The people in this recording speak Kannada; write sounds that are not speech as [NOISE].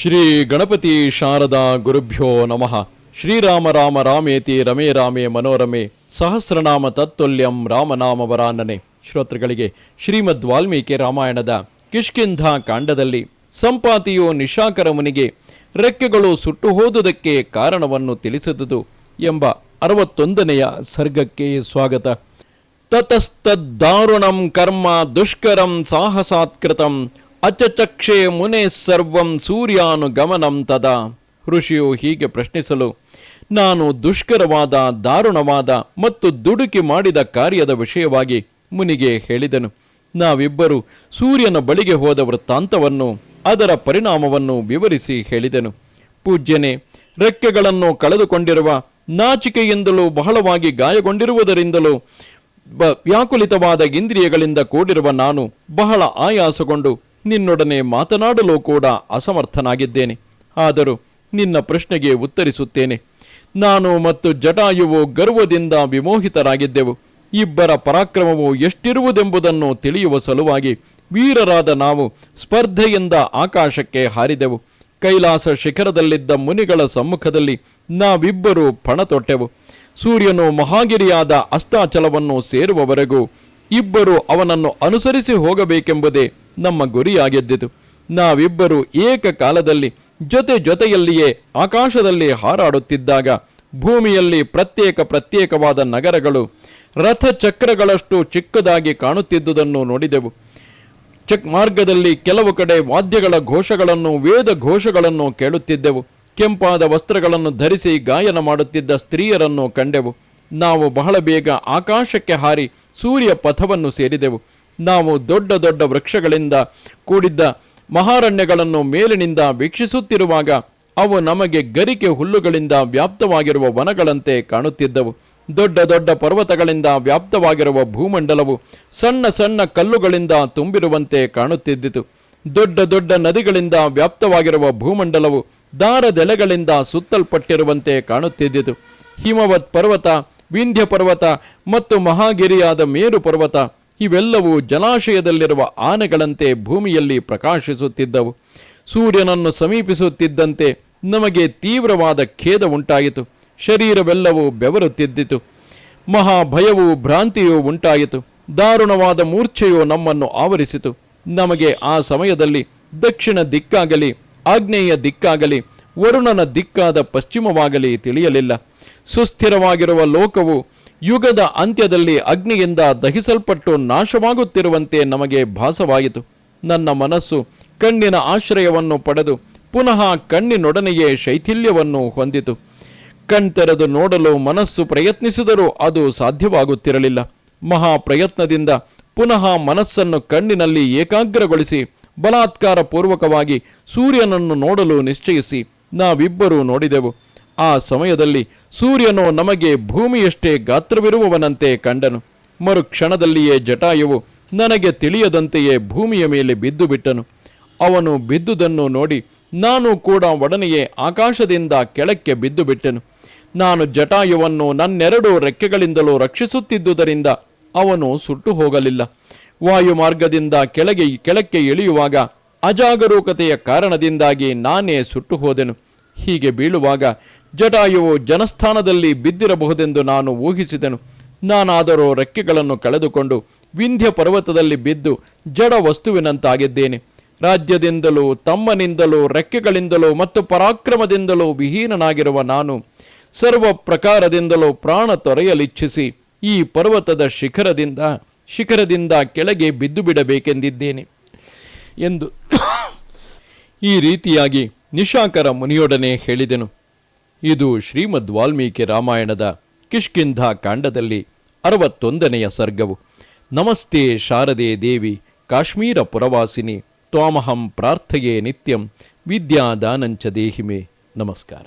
ಶ್ರೀ ಗಣಪತಿ ಶಾರದಾ ಗುರುಭ್ಯೋ ನಮಃ. ಶ್ರೀರಾಮ ರಾಮ ರಾಮೇತಿ ರಮೇ ರಾಮೇ ಮನೋರಮೆ. ಸಹಸ್ರನಾಮ ತತ್ತುಲ್ಯಂ ರಾಮನಾಮ ವರಾನನೆ. ಶ್ರೋತೃಗಳಿಗೆ ಶ್ರೀಮದ್ ವಾಲ್ಮೀಕಿ ರಾಮಾಯಣದ ಕಿಷ್ಕಿಂಧ ಕಾಂಡದಲ್ಲಿ ಸಂಪಾತಿಯು ನಿಶಾಕರ ಮುನಿಗೆ ರೆಕ್ಕೆಗಳು ಸುಟ್ಟು ಹೋದುದಕ್ಕೆ ಕಾರಣವನ್ನು ತಿಳಿಸಿದುದು ಎಂಬ ಅರವತ್ತೊಂದನೆಯ ಸರ್ಗಕ್ಕೆ ಸ್ವಾಗತ. ತತಸ್ತದ್ದಾರುಣಂ ಕರ್ಮ ದುಷ್ಕರಂ ಸಾಹಸಾತ್ಕೃತಂ ಅಚಚಕ್ಷೆ ಮುನೆ ಸರ್ವಂ ಸೂರ್ಯಾನು ಗಮನಂ ತದಾ. ಋಷಿಯು ಹೀಗೆ ಪ್ರಶ್ನಿಸಲು, ನಾನು ದುಷ್ಕರವಾದ, ದಾರುಣವಾದ ಮತ್ತು ದುಡುಕಿ ಮಾಡಿದ ಕಾರ್ಯದ ವಿಷಯವಾಗಿ ಮುನಿಗೆ ಹೇಳಿದನು. ನಾವಿಬ್ಬರು ಸೂರ್ಯನ ಬಳಿಗೆ ಹೋದ ವೃತ್ತಾಂತವನ್ನು, ಅದರ ಪರಿಣಾಮವನ್ನು ವಿವರಿಸಿ ಹೇಳಿದನು. ಪೂಜ್ಯನೆ, ರೆಕ್ಕೆಗಳನ್ನು ಕಳೆದುಕೊಂಡಿರುವ, ನಾಚಿಕೆಯಿಂದಲೂ ಬಹಳವಾಗಿ ಗಾಯಗೊಂಡಿರುವುದರಿಂದಲೂ, ವ್ಯಾಕುಲಿತವಾದ ಇಂದ್ರಿಯಗಳಿಂದ ಕೂಡಿರುವ ನಾನು ಬಹಳ ಆಯಾಸಗೊಂಡು ನಿನ್ನೊಡನೆ ಮಾತನಾಡಲು ಕೂಡ ಅಸಮರ್ಥನಾಗಿದ್ದೇನೆ. ಆದರೂ ನಿನ್ನ ಪ್ರಶ್ನೆಗೆ ಉತ್ತರಿಸುತ್ತೇನೆ. ನಾನು ಮತ್ತು ಜಟಾಯುವು ಗರ್ವದಿಂದ ವಿಮೋಹಿತರಾಗಿದ್ದೆವು. ಇಬ್ಬರ ಪರಾಕ್ರಮವು ಎಷ್ಟಿರುವುದೆಂಬುದನ್ನು ತಿಳಿಯುವ ಸಲುವಾಗಿ ವೀರರಾದ ನಾವು ಸ್ಪರ್ಧೆಯಿಂದ ಆಕಾಶಕ್ಕೆ ಹಾರಿದೆವು. ಕೈಲಾಸ ಶಿಖರದಲ್ಲಿದ್ದ ಮುನಿಗಳ ಸಮ್ಮುಖದಲ್ಲಿ ನಾವಿಬ್ಬರೂ ಪಣತೊಟ್ಟೆವು. ಸೂರ್ಯನು ಮಹಾಗಿರಿಯಾದ ಅಸ್ತಾಚಲವನ್ನು ಸೇರುವವರೆಗೂ ಇಬ್ಬರು ಅವನನ್ನು ಅನುಸರಿಸಿ ಹೋಗಬೇಕೆಂಬುದೇ ನಮ್ಮ ಗುರಿಯಾಗಿದ್ದಿತು ನಾವಿಬ್ಬರು ಏಕಕಾಲದಲ್ಲಿ ಜೊತೆ ಜೊತೆಯಲ್ಲಿಯೇ ಆಕಾಶದಲ್ಲಿ ಹಾರಾಡುತ್ತಿದ್ದಾಗ ಭೂಮಿಯಲ್ಲಿ ಪ್ರತ್ಯೇಕ ಪ್ರತ್ಯೇಕವಾದ ನಗರಗಳು ರಥಚಕ್ರಗಳಷ್ಟು ಚಿಕ್ಕದಾಗಿ ಕಾಣುತ್ತಿದ್ದುದನ್ನು ನೋಡಿದೆವು. ಚಕ್ ಮಾರ್ಗದಲ್ಲಿ ಕೆಲವು ಕಡೆ ವಾದ್ಯಗಳ ಘೋಷಗಳನ್ನು, ವೇದ ಘೋಷಗಳನ್ನು ಕೇಳುತ್ತಿದ್ದೆವು. ಕೆಂಪಾದ ವಸ್ತ್ರಗಳನ್ನು ಧರಿಸಿ ಗಾಯನ ಮಾಡುತ್ತಿದ್ದ ಸ್ತ್ರೀಯರನ್ನು ಕಂಡೆವು. ನಾವು ಬಹಳ ಬೇಗ ಆಕಾಶಕ್ಕೆ ಹಾರಿ ಸೂರ್ಯ ಪಥವನ್ನು ಸೇರಿದೆವು. ನಾವು ದೊಡ್ಡ ದೊಡ್ಡ ವೃಕ್ಷಗಳಿಂದ ಕೂಡಿದ್ದ ಮಹಾರಣ್ಯಗಳನ್ನು ಮೇಲಿನಿಂದ ವೀಕ್ಷಿಸುತ್ತಿರುವಾಗ ಅವು ನಮಗೆ ಗರಿಕೆ ಹುಲ್ಲುಗಳಿಂದ ವ್ಯಾಪ್ತವಾಗಿರುವ ವನಗಳಂತೆ ಕಾಣುತ್ತಿದ್ದವು. ದೊಡ್ಡ ದೊಡ್ಡ ಪರ್ವತಗಳಿಂದ ವ್ಯಾಪ್ತವಾಗಿರುವ ಭೂಮಂಡಲವು ಸಣ್ಣ ಸಣ್ಣ ಕಲ್ಲುಗಳಿಂದ ತುಂಬಿರುವಂತೆ ಕಾಣುತ್ತಿದ್ದಿತು. ದೊಡ್ಡ ದೊಡ್ಡ ನದಿಗಳಿಂದ ವ್ಯಾಪ್ತವಾಗಿರುವ ಭೂಮಂಡಲವು ದಾರದೆಲೆಗಳಿಂದ ಸುತ್ತಲ್ಪಟ್ಟಿರುವಂತೆ ಕಾಣುತ್ತಿದ್ದಿತು. ಹಿಮವತ್ ಪರ್ವತ, ವಿಂಧ್ಯ ಪರ್ವತ ಮತ್ತು ಮಹಾಗಿರಿಯಾದ ಮೇರು ಪರ್ವತ ಇವೆಲ್ಲವೂ ಜಲಾಶಯದಲ್ಲಿರುವ ಆನೆಗಳಂತೆ ಭೂಮಿಯಲ್ಲಿ ಪ್ರಕಾಶಿಸುತ್ತಿದ್ದವು. ಸೂರ್ಯನನ್ನು ಸಮೀಪಿಸುತ್ತಿದ್ದಂತೆ ನಮಗೆ ತೀವ್ರವಾದ ಖೇದ ಉಂಟಾಯಿತು. ಶರೀರವೆಲ್ಲವೂ ಬೆವರುತ್ತಿದ್ದಿತು. ಮಹಾಭಯವೂ ಭ್ರಾಂತಿಯೂ ಉಂಟಾಯಿತು. ದಾರುಣವಾದ ಮೂರ್ಛೆಯು ನಮ್ಮನ್ನು ಆವರಿಸಿತು. ನಮಗೆ ಆ ಸಮಯದಲ್ಲಿ ದಕ್ಷಿಣ ದಿಕ್ಕಾಗಲಿ, ಆಗ್ನೇಯ ದಿಕ್ಕಾಗಲಿ, ವರುಣನ ದಿಕ್ಕಾದ ಪಶ್ಚಿಮವಾಗಲಿ ತಿಳಿಯಲಿಲ್ಲ. ಸುಸ್ಥಿರವಾಗಿರುವ ಲೋಕವು ಯುಗದ ಅಂತ್ಯದಲ್ಲಿ ಅಗ್ನಿಯಿಂದ ದಹಿಸಲ್ಪಟ್ಟು ನಾಶವಾಗುತ್ತಿರುವಂತೆ ನಮಗೆ ಭಾಸವಾಯಿತು. ನನ್ನ ಮನಸ್ಸು ಕಣ್ಣಿನ ಆಶ್ರಯವನ್ನು ಪಡೆದು ಪುನಃ ಕಣ್ಣಿನೊಡನೆಯೇ ಶೈಥಿಲ್ಯವನ್ನು ಹೊಂದಿತು. ಕಣ್ತೆರೆದು ನೋಡಲು ಮನಸ್ಸು ಪ್ರಯತ್ನಿಸಿದರೂ ಅದು ಸಾಧ್ಯವಾಗುತ್ತಿರಲಿಲ್ಲ. ಮಹಾ ಪ್ರಯತ್ನದಿಂದ ಪುನಃ ಮನಸ್ಸನ್ನು ಕಣ್ಣಿನಲ್ಲಿ ಏಕಾಗ್ರಗೊಳಿಸಿ ಬಲಾತ್ಕಾರ ಪೂರ್ವಕವಾಗಿ ಸೂರ್ಯನನ್ನು ನೋಡಲು ನಿಶ್ಚಯಿಸಿ ನಾವಿಬ್ಬರೂ ನೋಡಿದೆವು. ಆ ಸಮಯದಲ್ಲಿ ಸೂರ್ಯನು ನಮಗೆ ಭೂಮಿಯಷ್ಟೇ ಗಾತ್ರವಿರುವವನಂತೆ ಕಂಡನು. ಮರುಕ್ಷಣದಲ್ಲಿಯೇ ಜಟಾಯುವು ನನಗೆ ತಿಳಿಯದಂತೆಯೇ ಭೂಮಿಯ ಮೇಲೆ ಬಿದ್ದು ಬಿಟ್ಟನು ಅವನು ಬಿದ್ದುದನ್ನು ನೋಡಿ ನಾನು ಕೂಡ ಒಡನೆಯೇ ಆಕಾಶದಿಂದ ಕೆಳಕ್ಕೆ ಬಿದ್ದು ಬಿಟ್ಟೆನು ನಾನು ಜಟಾಯುವನ್ನು ನನ್ನೆರಡು ರೆಕ್ಕೆಗಳಿಂದಲೂ ರಕ್ಷಿಸುತ್ತಿದ್ದುದರಿಂದ ಅವನು ಸುಟ್ಟು ಹೋಗಲಿಲ್ಲ ವಾಯುಮಾರ್ಗದಿಂದ ಕೆಳಗೆ ಕೆಳಕ್ಕೆ ಇಳಿಯುವಾಗ ಅಜಾಗರೂಕತೆಯ ಕಾರಣದಿಂದಾಗಿ ನಾನೇ ಸುಟ್ಟು ಹೋದೆನು ಹೀಗೆ ಬೀಳುವಾಗ ಜಟಾಯುವು ಜನಸ್ಥಾನದಲ್ಲಿ ಬಿದ್ದಿರಬಹುದೆಂದು ನಾನು ಊಹಿಸಿದೆನು. ನಾನಾದರೂ ರೆಕ್ಕೆಗಳನ್ನು ಕಳೆದುಕೊಂಡು ವಿಂಧ್ಯ ಪರ್ವತದಲ್ಲಿ ಬಿದ್ದು ಜಡ ವಸ್ತುವಿನಂತಾಗಿದ್ದೇನೆ. ರಾಜ್ಯದಿಂದಲೂ, ತಮ್ಮನಿಂದಲೂ, ರೆಕ್ಕೆಗಳಿಂದಲೂ ಮತ್ತು ಪರಾಕ್ರಮದಿಂದಲೂ ವಿಹೀನನಾಗಿರುವ ನಾನು ಸರ್ವ ಪ್ರಕಾರದಿಂದಲೂ ಪ್ರಾಣ ತೊರೆಯಲಿಚ್ಛಿಸಿ ಈ ಪರ್ವತದ ಶಿಖರದಿಂದ ಶಿಖರದಿಂದ ಕೆಳಗೆ ಬಿದ್ದು ಬಿಡಬೇಕೆಂದಿದ್ದೇನೆ ಎಂದು [COUGHS] ಈ ರೀತಿಯಾಗಿ ನಿಶಾಕರ ಮುನಿಯೊಡನೆ ಹೇಳಿದೆನು. ಇದು ಶ್ರೀಮದ್ ವಾಲ್ಮೀಕಿ ರಾಮಾಯಣದ ಕಿಷ್ಕಿಂಧ ಕಾಂಡದಲ್ಲಿ ಅರವತ್ತೊಂದನೆಯ ಸರ್ಗವು. ನಮಸ್ತೆ ಶಾರದೆ ದೇವಿ, ಕಾಶ್ಮೀರ ಪುರವಾಸಿನಿ, ತ್ವಾಮಹಂ ಪ್ರಾರ್ಥಯೇ ನಿತ್ಯಂ, ವಿದ್ಯಾದಾನಂಚ ದೇಹಿಮೆ. ನಮಸ್ಕಾರ.